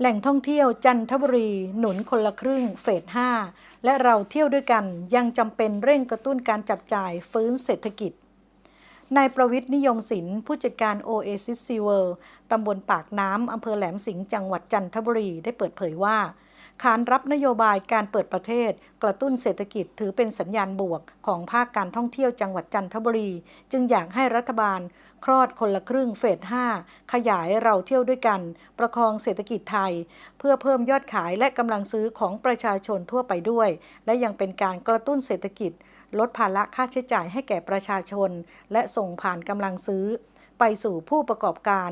แหล่งท่องเที่ยวจันทบุรีหนุนคนละครึ่งเฟส 5 และเราเที่ยวด้วยกันยังจำเป็นเร่งกระตุ้นการจับจ่ายฟื้นเศรษฐกิจนายประวิทย์นิยมศิลป์ผู้จัดการ Oasis Sea World ตำบลปากน้ำอำเภอแหลมสิงห์จังหวัดจันทบุรีได้เปิดเผยว่า ขานรับนโยบายการเปิดประเทศ กระตุ้นเศรษฐกิจถือเป็นสัญญาณบวกของภาคการท่องเที่ยวจังหวัดจันทบุรี จึงอยากให้รัฐบาล คลอดคนละครึ่งเฟส 5 ขยายเราเที่ยวด้วยกัน ประคองเศรษฐกิจไทย เพื่อเพิ่มยอดขายและกำลังซื้อของประชาชนทั่วไปด้วย และยังเป็นการกระตุ้นเศรษฐกิจ ลดภาระค่าใช้จ่ายให้แก่ประชาชน และส่งผ่านกำลังซื้อ ไปสู่ผู้ประกอบการ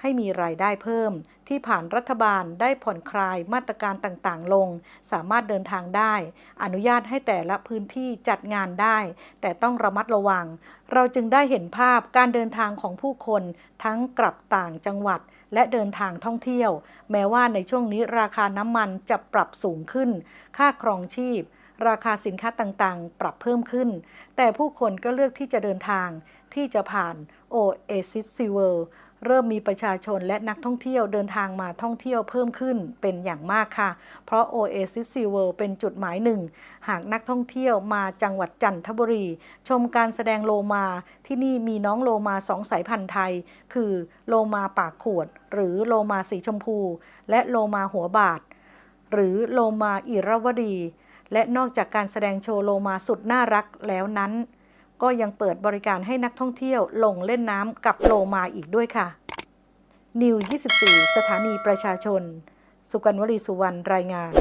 ให้มีรายได้เพิ่ม ที่ผ่านรัฐบาลได้ผ่อนคลายมาตรการต่างๆ ลง สามารถเดินทางได้ อนุญาตให้แต่ละพื้นที่จัดงานได้ แต่ต้องระมัดระวัง เราจึงได้เห็นภาพการเดินทางของผู้คนทั้งกลับต่างจังหวัดและเดินทางท่องเที่ยว แม้ว่าในช่วงนี้ราคาน้ำมันจะปรับสูงขึ้น ค่าครองชีพ ราคาสินค้าต่างๆ ปรับเพิ่มขึ้น แต่ผู้คนก็เลือกที่จะเดินทางที่จะผ่าน Oasis Sea World เริ่มมีประชาชนและนักท่องเที่ยวเดินทางมาท่องเที่ยวเพิ่มขึ้นเป็นอย่างมากค่ะ เพราะ Oasis Sea World เป็นจุดหมายหนึ่ง หากนักท่องเที่ยวมาจังหวัดจันทบุรี ชมการแสดงโลมาที่นี่มีน้องโลมาสองสายพันธุ์ไทย คือโลมาปากขวด หรือโลมาสีชมพู และโลมาหัวบาทหรือโลมาอิรวดี และนอกจากการแสดงโชว์โลมาสุดน่ารักแล้วนั้น ก็ยังเปิดบริการให้นักท่องเที่ยวลงเล่นน้ำกับโลมาอีกด้วยค่ะนิว 24 สถานีประชาชน สุกันวลีสุวรรณรายงาน